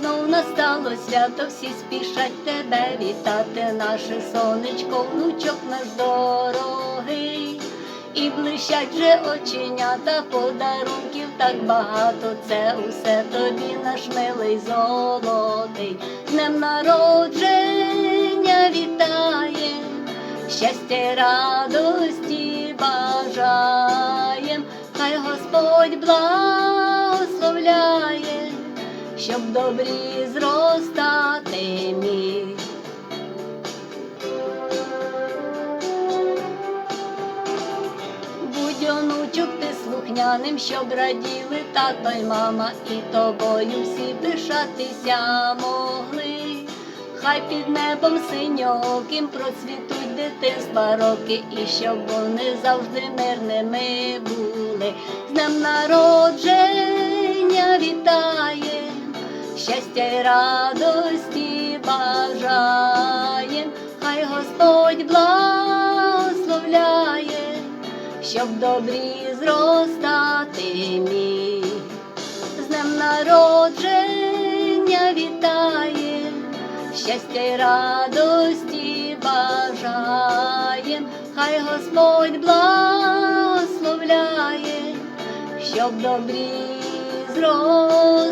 знов настало свято, всі спішать тебе вітати, наше сонечко, внучок наш дорогий. І блищать вже оченята, подарунків так багато, це усе тобі наш милий золотий. Днем народження вітаєм, щастя радості бажаєм, хай Господь благословляє, щоб добрі зростати міг. Будь онучок ти слухняним, щоб раділи тато й мама, і тобою всі пишатися могли. Хай під небом синьоким процвітуть дитинства роки, і щоб вони завжди мирними були. З днем народження щастя й радості бажаєм, хай Господь благословляє щоб добрі зростати міг. З днем народження вітає, щастя й радості бажаєм, хай Господь благословляє, щоб добрі зростати